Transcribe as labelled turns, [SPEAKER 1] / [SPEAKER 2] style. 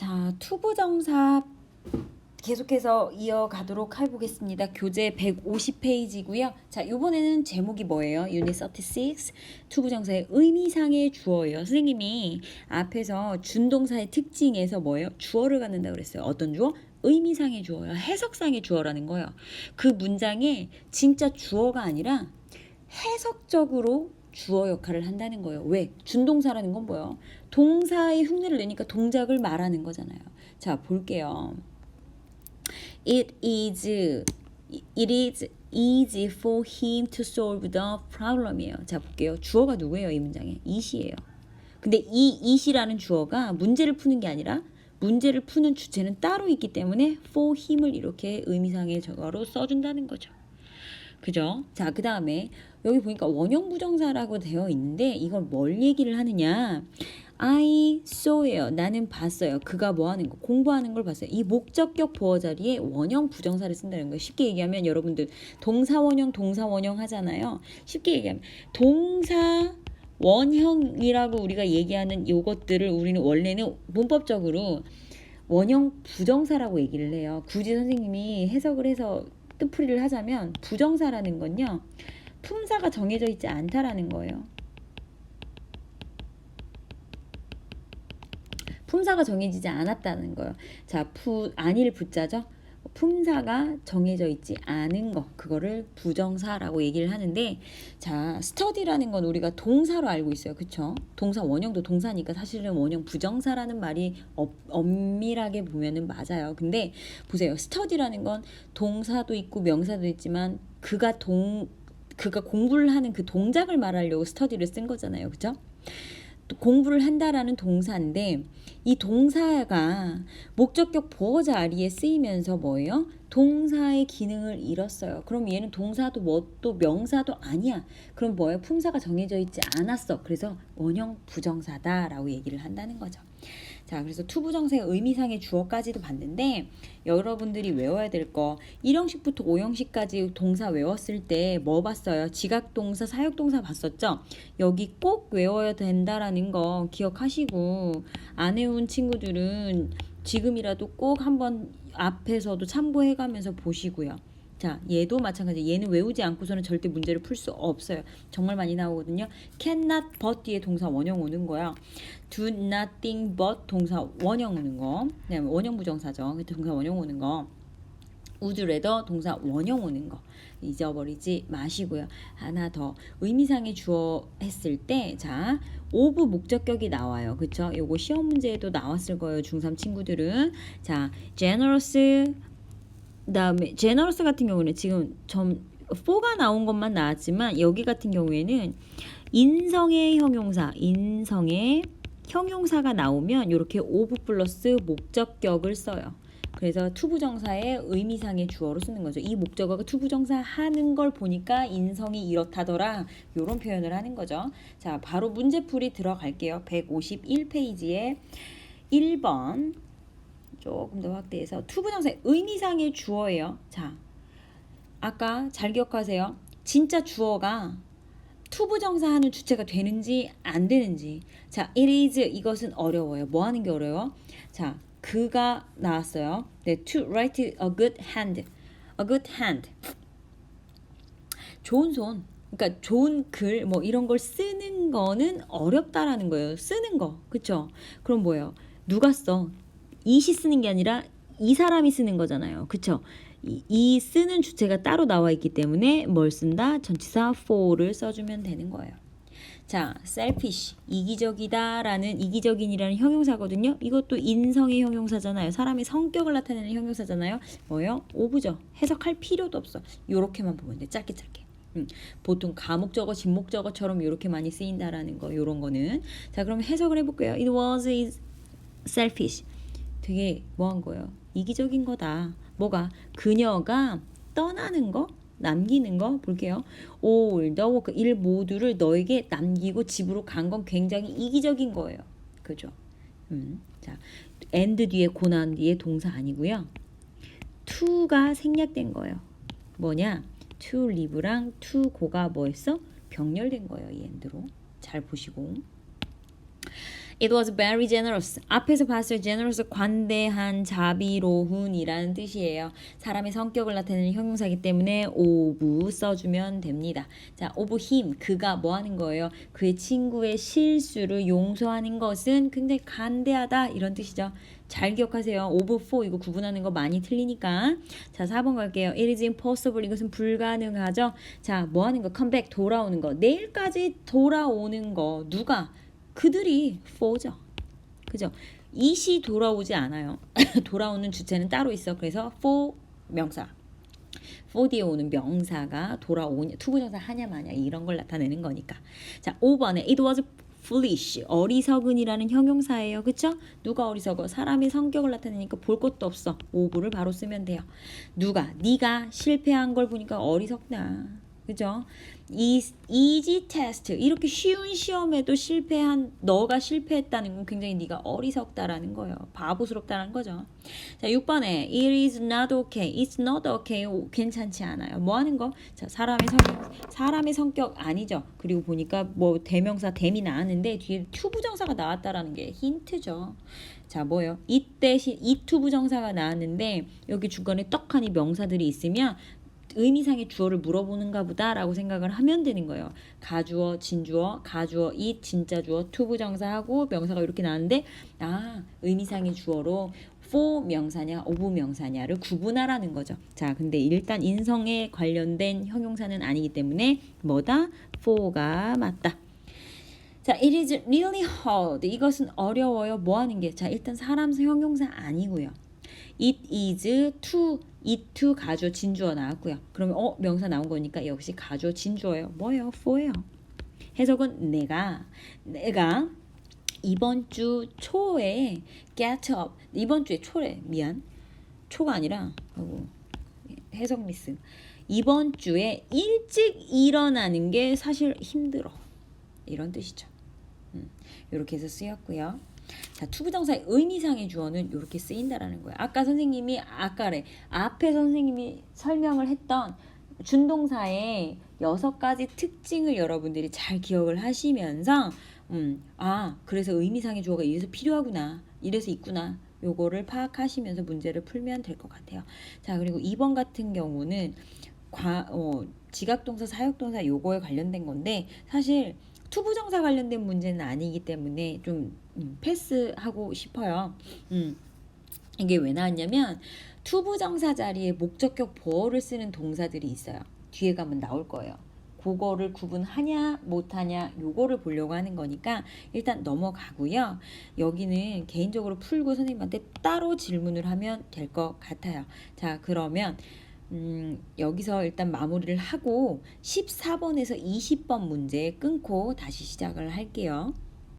[SPEAKER 1] 자, 투부정사 계속해서 이어가도록 해보겠습니다. 교재 150페이지고요. 자, 이번에는 제목이 뭐예요? 유닛 36 투부정사의 의미상의 주어예요. 선생님이 앞에서 준동사의 특징에서 뭐예요? 주어를 갖는다 그랬어요. 어떤 주어? 의미상의 주어요. 해석상의 주어라는 거예요. 그 문장에 진짜 주어가 아니라 해석적으로 주어 역할을 한다는 거예요. 왜? 준동사라는 건 뭐예요? 동사의 흉내를 내니까 동작을 말하는 거잖아요. 자, 볼게요. It is it is easy for him to solve the problem이에요. 자, 볼게요. 주어가 누구예요? 이 문장에? it이에요. 근데 이 it이라는 주어가 문제를 푸는 게 아니라 문제를 푸는 주체는 따로 있기 때문에 for him을 이렇게 의미상의 저거로 써준다는 거죠. 그죠? 자, 그 다음에 여기 보니까 원형 부정사라고 되어 있는데 이걸 뭘 얘기를 하느냐? I saw예요. 나는 봤어요. 그가 뭐 하는 거? 공부하는 걸 봤어요. 이 목적격 보어 자리에 원형 부정사를 쓴다는 거예요. 쉽게 얘기하면 여러분들 동사 원형, 동사 원형 하잖아요. 쉽게 얘기하면 동사 원형이라고 우리가 얘기하는 요것들을 우리는 원래는 문법적으로 원형 부정사라고 얘기를 해요. 굳이 선생님이 해석을 해서 뜻풀이를 하자면 부정사라는 건요. 품사가 정해져 있지 않다라는 거예요. 품사가 정해지지 않았다는 거예요. 자, 푸 안일 부자죠. 품사가 정해져 있지 않은 거 그거를 부정사라고 얘기를 하는데 자 스터디라는 건 우리가 동사로 알고 있어요. 그쵸? 동사 원형도 동사니까 사실은 원형 부정사라는 말이 업, 엄밀하게 보면은 맞아요. 근데 보세요. 스터디라는 건 동사도 있고 명사도 있지만 그가 동 그가 공부를 하는 그 동작을 말하려고 스터디를 쓴 거잖아요. 그죠 공부를 한다라는 동사인데 이 동사가 목적격 보어 자리에 쓰이면서 뭐예요? 동사의 기능을 잃었어요. 그럼 얘는 동사도 뭣도 명사도 아니야. 그럼 뭐예요? 품사가 정해져 있지 않았어. 그래서 원형 부정사다라고 얘기를 한다는 거죠. 자, 그래서 투부정사의 의미상의 주어까지도 봤는데 여러분들이 외워야 될 거 1형식부터 5형식까지 동사 외웠을 때 뭐 봤어요? 지각동사, 사역동사 봤었죠? 여기 꼭 외워야 된다라는 거 기억하시고 안 외운 친구들은 지금이라도 꼭 한번 앞에서도 참고해가면서 보시고요. 자, 얘도 마찬가지. 얘는 외우지 않고서는 절대 문제를 풀 수 없어요. 정말 많이 나오거든요. cannot but 뒤에 동사 원형 오는 거야. do nothing but 동사 원형 오는 거. 네, 원형 부정사죠. 동사 원형 오는 거. would rather 동사 원형 오는 거 잊어버리지 마시고요. 하나 더 의미상의 주어 했을 때 자, 오브 목적격이 나와요. 그쵸? 요거 시험 문제에도 나왔을 거예요. 중3 친구들은. 자, generous 그다음에 제너러스 같은 경우는 지금 점 4가 나온 것만 나왔지만 여기 같은 경우에는 인성의 형용사, 인성의 형용사가 나오면 이렇게 오브 플러스 목적격을 써요. 그래서 투부정사의 의미상의 주어로 쓰는 거죠. 이 목적어가 투부정사 하는 걸 보니까 인성이 이렇다더라. 이런 표현을 하는 거죠. 자, 바로 문제풀이 들어갈게요. 151페이지에 1번 조금 더 확대해서 투부정사의 의미상의 주어예요. 자, 아까 잘 기억하세요. 진짜 주어가 투부정사 하는 주체가 되는지 안 되는지. 자, it is 이것은 어려워요. 뭐 하는 게 어려워? 자, 그가 나왔어요. 네, to write a good hand. a good hand. 좋은 손. 그러니까 좋은 글 뭐 이런 걸 쓰는 거는 어렵다라는 거예요. 쓰는 거. 그쵸 그럼 뭐예요? 누가 써? 이시 쓰는 게 아니라 이 사람이 쓰는 거잖아요. 그쵸? 이, 이 쓰는 주체가 따로 나와 있기 때문에 뭘 쓴다? 전치사 for를 써주면 되는 거예요. 자, selfish, 이기적이다라는 이기적인이라는 형용사거든요. 이것도 인성의 형용사잖아요. 사람의 성격을 나타내는 형용사잖아요. 뭐요? 오브죠. 해석할 필요도 없어. 요렇게만 보면 돼. 짧게 짧게. 음, 보통 가목적어, 진목적어처럼 이렇게 많이 쓰인다라는 거, 요런 거는. 자, 그럼 해석을 해볼게요. It was is selfish. 되게 뭐한 거예요? 이기적인 거다. 뭐가? 그녀가 떠나는 거? 남기는 거 볼게요. all the work 일 모두를 너에게 남기고 집으로 간 건 굉장히 이기적인 거예요. 그죠? 음. 자, and 뒤에 고난 뒤에 동사 아니고요. to가 생략된 거예요. 뭐냐? to live랑 to go가 뭐였어? 병렬된 거예요. 이 end로. 잘 보시고. It was very generous. 앞에서 봤을 generous 관대한 자비로운이라는 뜻이에요. 사람의 성격을 나타내는 형용사이기 때문에 of 써주면 됩니다. 자, of him 그가 뭐 하는 거예요? 그의 친구의 실수를 용서하는 것은 굉장히 간대하다 이런 뜻이죠. 잘 기억하세요. over for 이거 구분하는 거 많이 틀리니까. 자, 4번 갈게요. It is impossible. 이것은 불가능하죠. 자, 뭐 하는 거? come back 돌아오는 거. 내일까지 돌아오는 거. 누가? 그들이 for죠. 그죠? 이시 돌아오지 않아요. 돌아오는 주체는 따로 있어. 그래서 for 명사. for 뒤에 오는 명사가 돌아오냐, 투부정사 하냐 마냐 이런 걸 나타내는 거니까. 자, 5번에 it was foolish 어리석은이라는 형용사예요. 그쵸? 누가 어리석어? 사람의 성격을 나타내니까 볼 것도 없어. 오브를 바로 쓰면 돼요. 누가? 네가 실패한 걸 보니까 어리석다. 그죠? 이 easy test 이렇게 쉬운 시험에도 실패한 너가 실패했다는 건 굉장히 네가 어리석다라는 거예요. 바보스럽다는 거죠. 자, 6번에 it is not okay. It's not okay. 오, 괜찮지 않아요. 뭐 하는 거? 자, 사람의 성격 사람의 성격 아니죠. 그리고 보니까 뭐 대명사 댐이 나왔는데 뒤에 투 부정사가 나왔다라는 게 힌트죠. 자, 뭐예요? 이 대신 이투 부정사가 나왔는데 여기 중간에 떡하니 명사들이 있으면 의미상의 주어를 물어보는가 보다라고 생각을 하면 되는 거예요. 가주어, 진주어, 가주어, 이 진짜 주어, 투부정사하고 명사가 이렇게 나왔는데 아 의미상의 주어로 for 명사냐, of 명사냐를 구분하라는 거죠. 자, 근데 일단 인성에 관련된 형용사는 아니기 때문에 뭐다? for가 맞다. 자, it is really hard. 이것은 어려워요. 뭐 하는 게? 자, 일단 사람 형용사 아니고요. It is to it to 가주어 진주어 나왔고요. 그러면 어 명사 나온 거니까 역시 가주어 진주어예요. 뭐예요? for예요. 해석은 내가 내가 이번 주 초에 get up 이번 주에 초래 미안 초가 아니라 아이고, 해석 미스 이번 주에 일찍 일어나는 게 사실 힘들어 이런 뜻이죠. 음, 이렇게 해서 쓰였고요. 자, 투부정사의 의미상의 주어는 이렇게 쓰인다라는 거예요. 아까 선생님이 아까래 앞에 선생님이 설명을 했던 준동사의 여섯 가지 특징을 여러분들이 잘 기억을 하시면서 음, 아, 그래서 의미상의 주어가 이래서 필요하구나. 이래서 있구나. 요거를 파악하시면서 문제를 풀면 될 것 같아요. 자, 그리고 2번 같은 경우는 과, 어, 지각동사, 사역동사 요거에 관련된 건데 사실 투부정사 관련된 문제는 아니기 때문에 좀 음, 패스하고 싶어요. 음, 이게 왜 나왔냐면 투부정사 자리에 목적격 보어를 쓰는 동사들이 있어요. 뒤에 가면 나올 거예요. 그거를 구분하냐 못하냐 요거를 보려고 하는 거니까 일단 넘어가고요. 여기는 개인적으로 풀고 선생님한테 따로 질문을 하면 될 것 같아요. 자 그러면 음, 여기서 일단 마무리를 하고 14번에서 20번 문제 끊고 다시 시작을 할게요.